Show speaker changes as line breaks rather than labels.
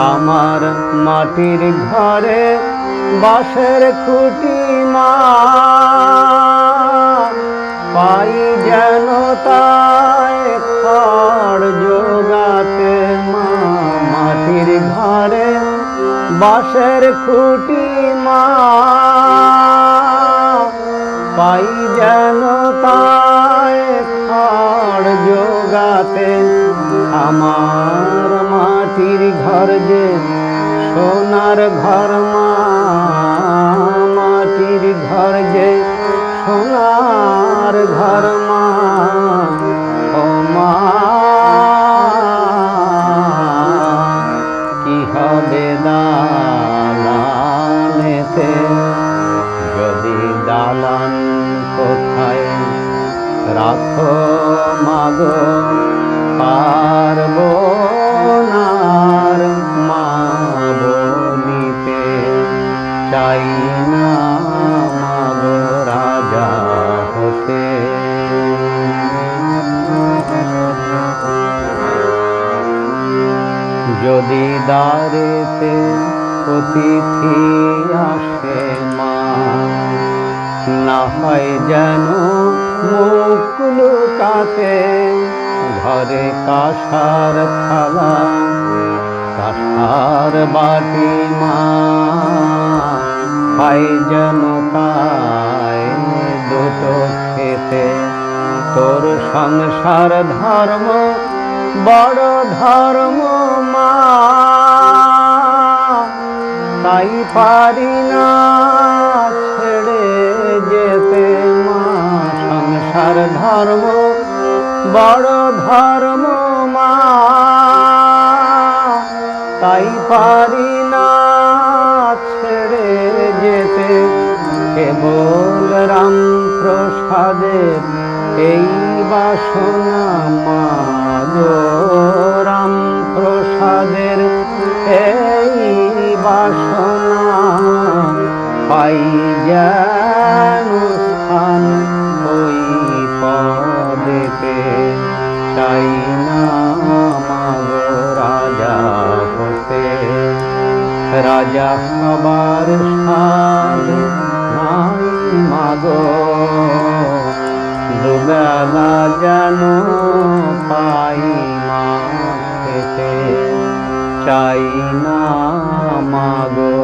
আমার মাটির ঘরে বাঁশের খুঁটি মা পাই যেন তাই যোগাতে মা মাটির ঘরে বাঁশের খুঁটি মা পাই যেন তাই খড় যোগাতে আমার মাটির ঘর যে সোনার ঘর মা, মাটির ঘর যে সোনার ঘর মা। ও মা, কি হবে দালানেতে যদি দালান কোথায় রাখো মাগো, পারব নার মা বলিতে চাই না মাগো রাজা হতে। যদি দ্বারেতে অতিথি আসে মা, না হয় যেন মুখ লুকাতে ঘরে কাঁসার থালা, কাঁসার বাটি মা। পাই যেন দুটো খেতে, তোর সংসার ধর্ম, বড় ধর্ম মা। তাই পারি না ছেড়ে যেতে মা, সংসার ধর্ম বড় ধর্ম মা, তাই পারি না ছেড়ে যেতে। কেবল রাম প্রসাদের এই বাসনা মা রাম প্রসাদের এই বাসনা পাই যেন রাজা সবার সাথে নাই মাগো। দুবেলা যেন পাই মা চাই না মাগো।